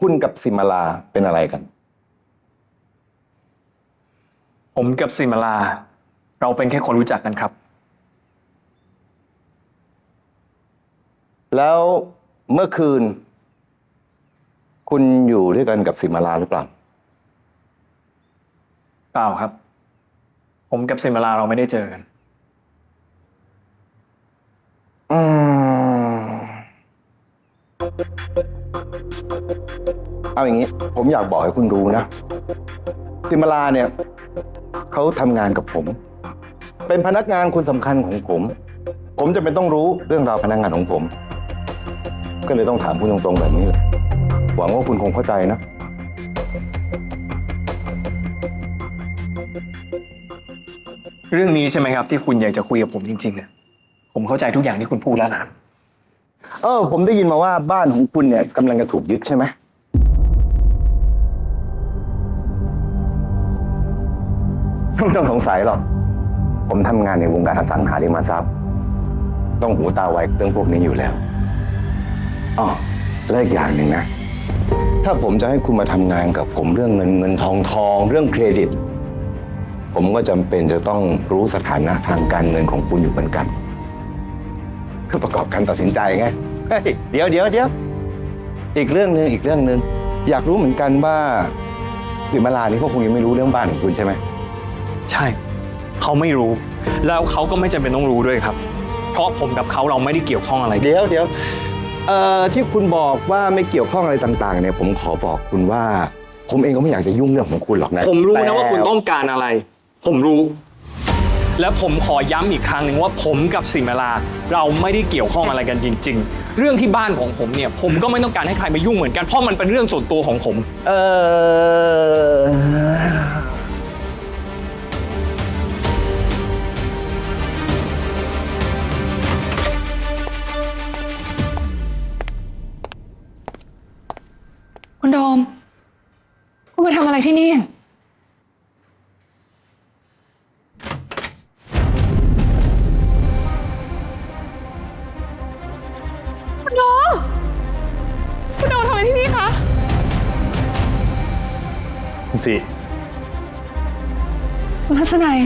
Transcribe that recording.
คุณกับสิมาลาเป็นอะไรกัน ผมกับสิมาลา เราเป็นแค่คนรู้จักกันครับ แล้วเมื่อคืน คุณอยู่ด้วยกันกับสิมาลาหรือเปล่า เปล่าครับ ผมกับสิมาลาเราไม่ได้เจอกัน อืม เอาอย่างนี้ ผมอยากบอกให้คุณรู้นะ ติมาลาเนี่ยเขาทำงานกับผม เป็นพนักงานคนสำคัญของผม ผมจะเป็นต้องรู้เรื่องราวพนักงานของผม ก็เลยต้องถามคุณตรงๆแบบนี้เลยหวังว่าคุณคงเข้าใจนะ เรื่องนี้ใช่ไหมครับที่คุณอยากจะคุยกับผมจริงๆเนี่ยผมเข้าใจทุกอย่างที่คุณพูดแล้วนะ เออ ผมได้ยินมาว่าบ้านของคุณเนี่ยกำลังจะถูกยึดใช่ไหมไม่ต้องสงสัยหรอก ผมทำงานในวงการอสังหาริมทรัพย์ ต้องหูตาไวเรื่องพวกนี้อยู่แล้วอ๋อและอีกอย่างหนึ่งนะ ถ้าผมจะให้คุณมาทำงานกับผมเรื่องเงินเงินทองทองเรื่องเครดิต ผมก็จำเป็นจะต้องรู้สถานะทางการเงินของคุณอยู่เหมือนกัน เพื่อประกอบการตัดสินใจไงเฮ้ยเดี๋ยวเดี๋ยวเดี๋ยวอีกเรื่องหนึ่งอีกเรื่องหนึ่งอยากรู้เหมือนกันว่าสิมาลานี่เขาคงยังไม่รู้เรื่องบ้านของคุณใช่ไหมใช่ เขาไม่รู้ แล้วเขาก็ไม่จำเป็นต้องรู้ด้วยครับ เพราะผมกับเขาเราไม่ได้เกี่ยวข้องอะไรกันเดี๋ยวเดี๋ยวเอ่อที่คุณบอกว่าไม่เกี่ยวข้องอะไรต่าง ๆ เนี่ย ผมขอบอกคุณว่า ผมเองก็ไม่อยากจะยุ่งเรื่องของคุณหรอกนะผมรู้นะว่าแต่คุณต้องการอะไร ผมรู้ และผมขอย้ำอีกครั้งหนึ่งว่าผมกับสิมาลาเราไม่ได้เกี่ยวข้องอะไรกันจริง ๆ เรื่องที่บ้านของผมเนี่ยผมก็ไม่ต้องการให้ใครมายุ่งเหมือนกันเพราะมันเป็นเรื่องส่วนตัวของผม เออคุณโดม คุณมาทำอะไรที่นี่ สิคุณทัศนัย